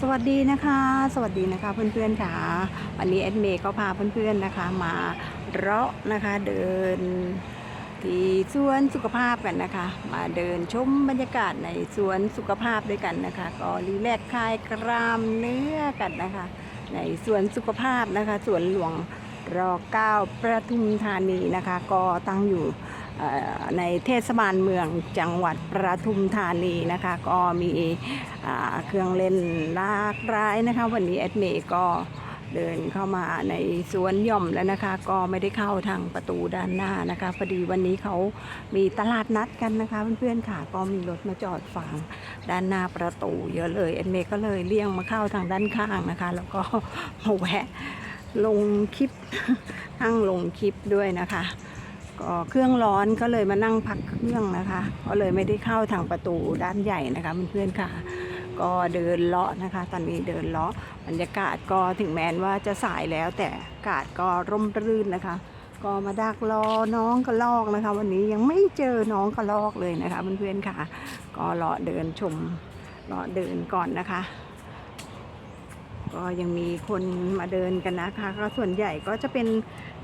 สวัสดีนะคะ สวัสดีนะคะเพื่อนๆค่ะ วันนี้แอดเมย์ก็พาเพื่อนๆนะคะมาเราะนะคะเดินที่สวนสุขภาพกันนะคะ มาเดินชมบรรยากาศในสวนสุขภาพด้วยกันนะคะ ก็รีแลกคลายกรามเนื้อกันนะคะ ในสวนสุขภาพนะคะสวนหลวงรอเก้าประทุมธานีนะคะ ก็ตั้งอยู่ ในเทศบาลเมืองจังหวัดประทุมธานีนะคะ ก็มีเครื่องเล่นลากหลายนะคะ วันนี้แอดเมย์ก็เดินเข้ามาในสวนย่อมแล้วนะคะ ก็ไม่ได้เข้าทางประตูด้านหน้านะคะพอดีวันนี้เขามีตลาดนัดกันนะคะ เพื่อนๆค่ะก็มีรถมาจอดฝังด้านหน้าประตู เยอะเลยแอดเมย์ก็เลยเลี่ยงมาเข้าทางด้านข้างนะคะ แล้วก็มาแวะลงคลิปทั้งลงคลิปด้วยนะคะ ก็เครื่องร้อนก็เลยมานั่งพักเครื่องนะคะ ก็เลยไม่ได้เข้าทางประตูด้านใหญ่นะคะเพื่อนๆค่ะ ก็เดินเลาะนะคะ ตอนนี้เดินเลาะบรรยากาศก็ถึงแม้ว่าจะสายแล้วแต่อากาศก็ร่มรื่นนะคะ ก็มาดักรอน้องกระลอกนะคะ วันนี้ยังไม่เจอน้องกระลอกเลยนะคะเพื่อนๆค่ะ ก็เลาะเดินชมเลาะเดินก่อนนะคะ ก็ยังมีคนมาเดินกันนะคะ ก็ส่วนใหญ่ก็จะเป็น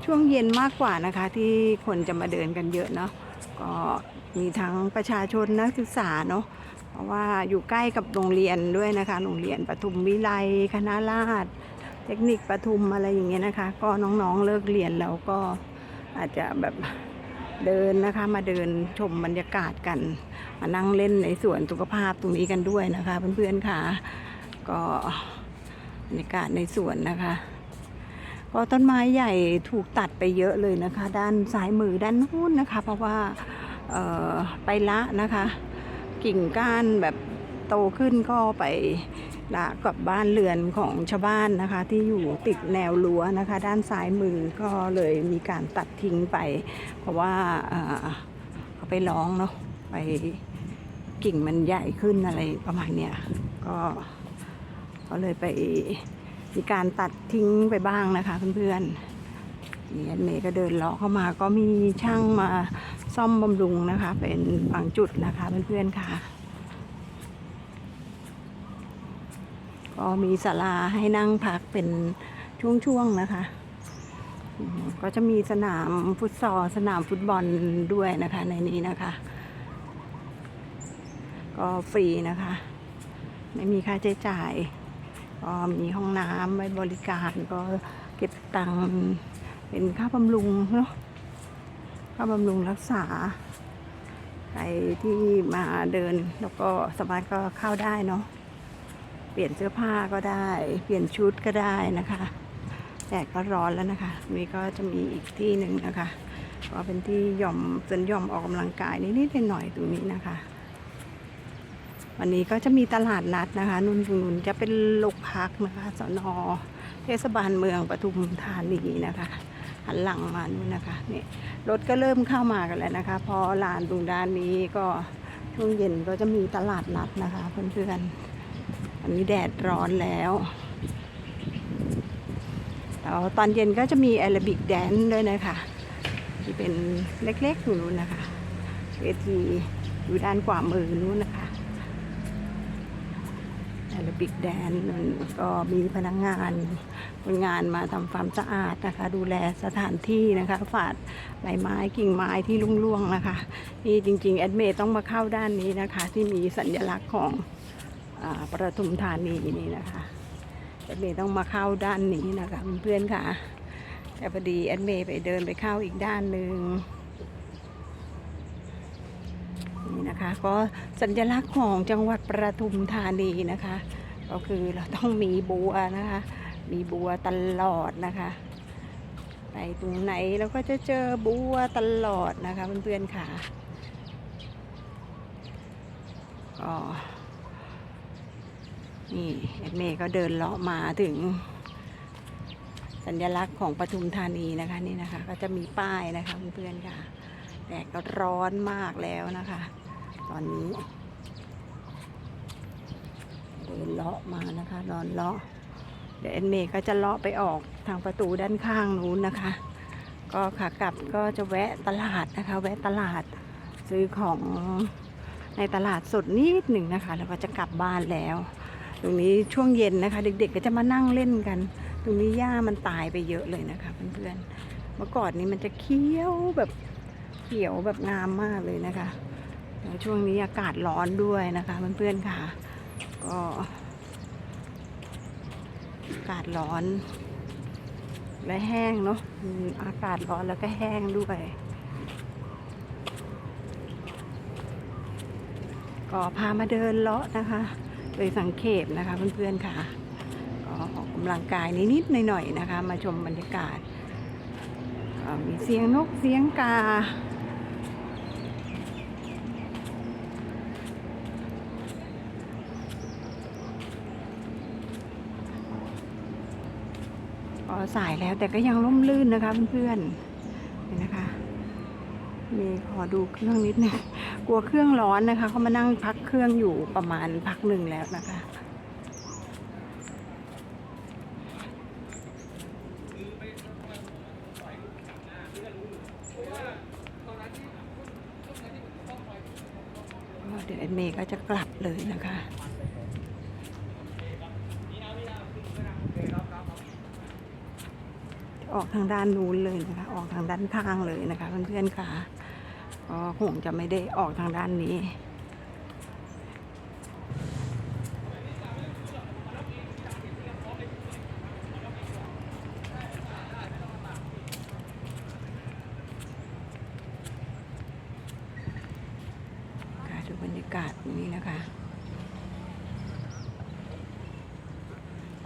ช่วงเย็นมากกว่านะคะ ที่คนจะมาเดินกันเยอะเนาะก็มีทั้งประชาชนนักศึกษาเนาะเพราะว่าอยู่ใกล้กับโรงเรียนด้วยนะคะ โรงเรียนปทุมวิไลคณะราษฎรเทคนิคปทุมอะไรอย่างเงี้ยนะคะ ก็น้องๆเลิกเรียนแล้วก็อาจจะแบบเดินนะคะมาเดินชมบรรยากาศกัน มานั่งเล่นในสวนสุขภาพตรงนี้กันด้วยนะคะ เพื่อนๆค่ะก็ รยากาศในสวนนะคะก็ต้นไม้ใหญ่ถูกตัดไปเยอะเลยนะคะ ด้านซ้ายมือด้านนู้นนะคะ เพราะว่าไปละนะคะ กิ่งก้านแบบโตขึ้นก็ไปละกับบ้านเรือนของชาวบ้านนะคะ ที่อยู่ติดแนวรั้วนะคะ ด้านซ้ายมือก็เลยมีการตัดทิ้งไป เพราะว่าเขาไปร้องเนาะไปกิ่งมันใหญ่ขึ้นอะไรประมาณเนี้ยก็ ก็เลยไปมีการตัดทิ้งไปบ้างนะคะเพื่อนๆนี่แอดเมย์ก็เดินเลาะเข้ามาก็มีช่างมาซ่อมบำรุงนะคะ เป็นบางจุดนะคะเพื่อนๆค่ะ ก็มีศาลาให้นั่งพักเป็นช่วงๆนะคะ ก็จะมีสนามฟุตซอลสนามฟุตบอลด้วยนะคะในนี้นะคะ ก็ฟรีนะคะ ไม่มีค่าใช้จ่าย ก็มีห้องน้ำไว้บริการก็เก็บตังค์เป็นค่าบำรุงเนาะค่าบำรุงรักษา ใครที่มาเดินแล้วก็สามารถก็เข้าได้เนาะเปลี่ยนเสื้อผ้าก็ได้ เปลี่ยนชุดก็ได้นะคะแต่ก็ร้อนแล้วนะคะนี่ก็จะมีอีกที่หนึ่งนะคะ ก็เป็นที่ย่อมส่วนย่อมออกกำลังกายนิดๆหน่อยๆตรงนี้นะคะ วันนี้ก็จะมีตลาดนัดนะคะนุ่นตรงนุนจะเป็นลูกพักนะคะสนอเทศบาลเมืองปทุมธานีนะคะหันหลังมานู่นนะคะนี่รถก็เริ่มเข้ามากันแล้วนะคะ พอลานตรงด้านนี้ก็ช่วงเย็นก็จะมีตลาดนัดนะคะเพื่อนๆอันนี้แดดร้อนแล้วแล้วตอนเย็นก็จะมีแอรบิกแดนด้วยนะคะที่เป็นเล็กๆอยู่นู้นนะคะเวทีอยู่ด้านขวามือนู้นนะคะ แอโรบิกแดนก็มีพนักงานคนงานมาทำความสะอาดนะคะ ดูแลสถานที่นะคะฝาดใบไม้กิ่งไม้ที่ร่วงๆนะคะนี่จริงๆ แอดเมย์ต้องมาเข้าด้านนี้นะคะ ที่มีสัญลักษณ์ของอประทุมธานีนี่นะคะแอดเมย์ต้องมาเข้าด้านนี้นะคะเพื่อนๆค่ะแต่พอดีแอดเมย์ไปเดินไปเข้าอีกด้านหนึ่ง นะคะ ก็สัญลักษณ์ของจังหวัดประทุมธานีนะคะ ก็คือเราต้องมีบัวนะคะ มีบัวตลอดนะคะไปตรงไหนเราก็จะเจอบัวตลอดนะคะเพื่อนๆค่ะก็นี่แอดเมย์ก็เดินเลาะมาถึง สัญลักษณ์ของปทุมธานีนะคะนี่นะคะ ก็จะมีป้ายนะคะเพื่อนๆค่ะแต่ก็ร้อนมากแล้วนะคะ อนนี้ เดินเลาะมานะคะนอนเลาะเดี๋ยวเอ็นเมย์ก็จะเลาะไปออกทางประตูด้านข้างนู้นนะคะ ก็ขากลับก็จะแวะตลาดนะคะ แวะตลาดซื้อของในตลาดสดนิดหนึ่งนะคะ แล้วก็จะกลับบ้านแล้ว ตรงนี้ช่วงเย็นนะคะ เด็กๆก็จะมานั่งเล่นกัน ตรงนี้หญ้ามันตายไปเยอะเลยนะคะเพื่อนๆเมื่อก่อนนี้มันจะเขียวแบบเขียวแบบงามมากเลยนะคะ ช่วงนี้อากาศร้อนด้วยนะคะเพื่อนๆค่ะ ก็อากาศร้อน และแห้งเนาะอากาศร้อนแล้วก็แห้งด้วยก็พามาเดินเลาะนะคะ โดยสังเขปนะคะเพื่อนๆค่ะก็ออกกำลังกายนิดๆหน่อยๆนะคะ มาชมบรรยากาศ มีเสียงนกเสียงกา ก็สายแล้วแต่ก็ยังร่มรื่นนะคะเพื่อนๆเห็นนะคะ มีขอดูเครื่องนิดนึงกลัวเครื่องร้อนนะคะเขามานั่งพักเครื่องอยู่ประมาณพักหนึ่งแล้วนะคะเดี๋ยวแอเมย์ก็จะกลับเลยนะคะ ออกทางด้านนู้นเลยนะคะ ออกทางด้านข้างเลยนะคะ เพื่อนๆค่ะก็คงจะไม่ได้ออกทางด้านนี้ ค่ะดูบรรยากาศนี้นะคะ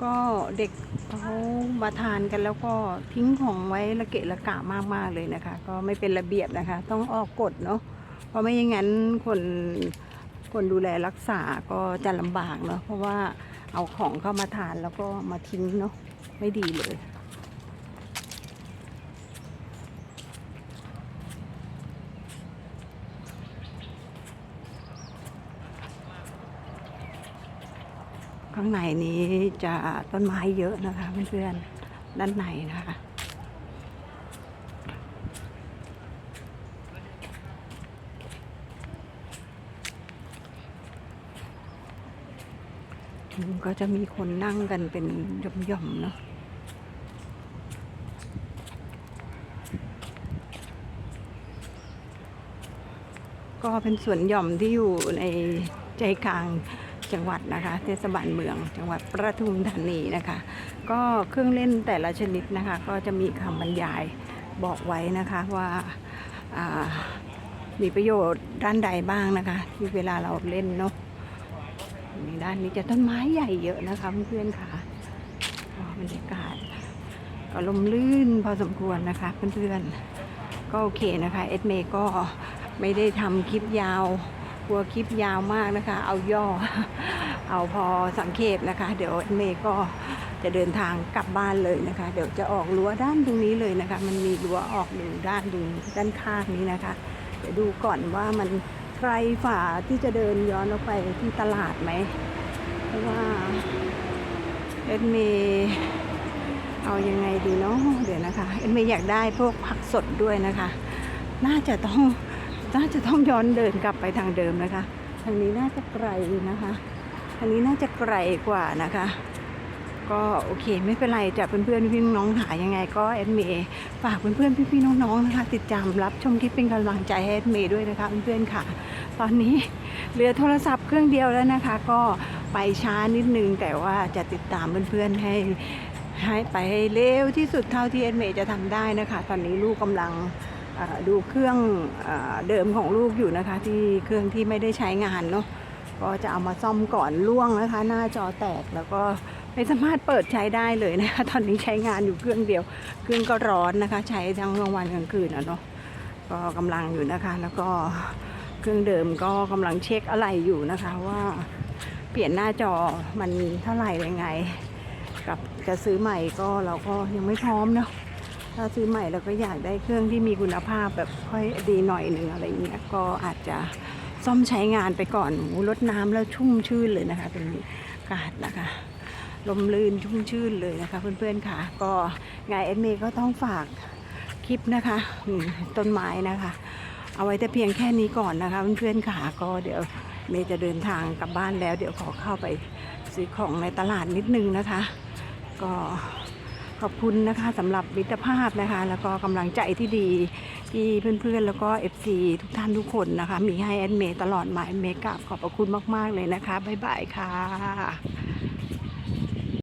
ก็เด็กเขามาทานกันแล้วก็ทิ้งของไว้ละเกะละกะมากๆเลยนะคะ ก็ไม่เป็นระเบียบนะคะ ต้องออกกฎเนาะเพราะไม่อย่างนั้นคนคนดูแลรักษาก็จะลำบากเนาะเพราะว่าเอาของเข้ามาทานแล้วก็มาทิ้งเนาะไม่ดีเลย ข้างในนี้จะต้นไม้เยอะนะคะเพื่อนๆด้านในนะคะก็จะมีคนนั่งกันเป็นหย่อมๆเนาะก็เป็นสวนหย่อมที่อยู่ในใจกลาง จังหวัดนะคะ เทศบาลเมืองจังหวัดประทุมธานีนะคะ ก็เครื่องเล่นแต่ละชนิดนะคะ ก็จะมีคำบรรยายบอกไว้นะคะว่าามีประโยชน์ด้านใดบ้างนะคะ ที่เวลาเราเล่นเนาะมีด้านนี้จะต้นไม้ใหญ่เยอะนะคะเพื่อนๆค่ะบรรยากาศก็ลมลื่นพอสมควรนะคะเพื่อนๆก็โอเคนะคะ เอ็ดเมย์ก็ไม่ได้ทำคลิปยาว กลัวคลิปยาวมากนะคะ เอาย่อ เอาพอสังเขปนะคะ เดี๋ยวเอ็ดเมย์ก็จะเดินทางกลับบ้านเลยนะคะ เดี๋ยวจะออกรั้วด้านตรงนี้เลยนะคะ มันมีรั้วออกหนึ่ด้านตรงด้านข้างนี้นะคะ เดี๋ยวดูก่อนว่ามันไกลฝ่าที่จะเดินย้อนออกไปที่ตลาดไหมเพราะว่าเอ็ดเมย์เอายังไงดีเนาะเดี๋ยวนะคะ เอ็นไม่อยากได้พวกผักสดด้วยนะคะ น่าจะต้อง น่าจะต้องย้อนเดินกลับไปทางเดิมนะคะ ทางนี้น่าจะไกลนะคะ ทางนี้น่าจะไกลกว่านะคะ ก็โอเค ไม่เป็นไรจ้ะเพื่อนๆพี่น้องๆหายังไงก็เอ็นเมย์ฝากเพื่อนๆพี่ๆน้องๆนะคะ ติดตามรับชมคลิปเป็นกำลังใจให้เอ็นเมย์ด้วยนะคะเพื่อนๆค่ะ ตอนนี้เหลือโทรศัพท์เครื่องเดียวแล้วนะคะ ก็ไปช้านิดนึงแต่ว่าจะติดตามเพื่อนๆให้ให้ไปให้เร็วที่สุดเท่าที่เอ็นเมย์จะทำได้นะคะ ตอนนี้ลูกกำลัง ดูเครื่องเอเดิมของลูกอยู่นะคะ ที่เครื่องที่ไม่ได้ใช้งานเนาะก็จะเอามาซ่อมก่อนล่วงนะคะ หน้าจอแตกแล้วก็ไม่สามารถเปิดใช้ได้เลยนะคะตอนนี้ใช้งานอยู่เครื่องเดียว เครื่องก็ร้อนนะคะ ใช้ทั้งกลางวันกลางคืนอะเนาะก็กำลังอยู่นะคะ แล้วก็เครื่องเดิมก็กำลังเช็คอะไรอยู่นะคะว่าเปลี่ยนหน้าจอมันเท่าไหร่ยังไง กับจะซื้อใหม่ก็เราก็ยังไม่พร้อมเนาะ ถ้าซื้อใหม่เราก็อยากได้เครื่องที่มีคุณภาพแบบค่อยดีหน่อยหนึ่งอะไรเงี้ยก็อาจจะซ่อมใช้งานไปก่อนโอ้รดน้ำแล้วชุ่มชื่นเลยนะคะตรงนี้อากาศนะคะลมลื่นชุ่มชื่นเลยนะคะเพื่อนๆค่ะ ก็ไงเอ็ดเมย์ก็ต้องฝากคลิปนะคะต้นไม้นะคะ เอาไว้แต่เพียงแค่นี้ก่อนนะคะเพื่อนๆค่ะก็เดี๋ยวเมย์จะเดินทางกลับบ้านแล้ว เดี๋ยวขอเข้าไปซื้อของในตลาดนิดนึงนะคะ ก็ ขอบคุณนะคะสำหรับมิตรภาพนะคะ แล้วก็กำลังใจที่ดีที่เพื่อนๆ แล้วก็ FC ทุกท่านทุกคนนะคะ มีให้แอดเมตลอดมาแอดเมกราบขอบพระคุณมาก ๆ เลยนะคะ บ๊ายบายค่ะ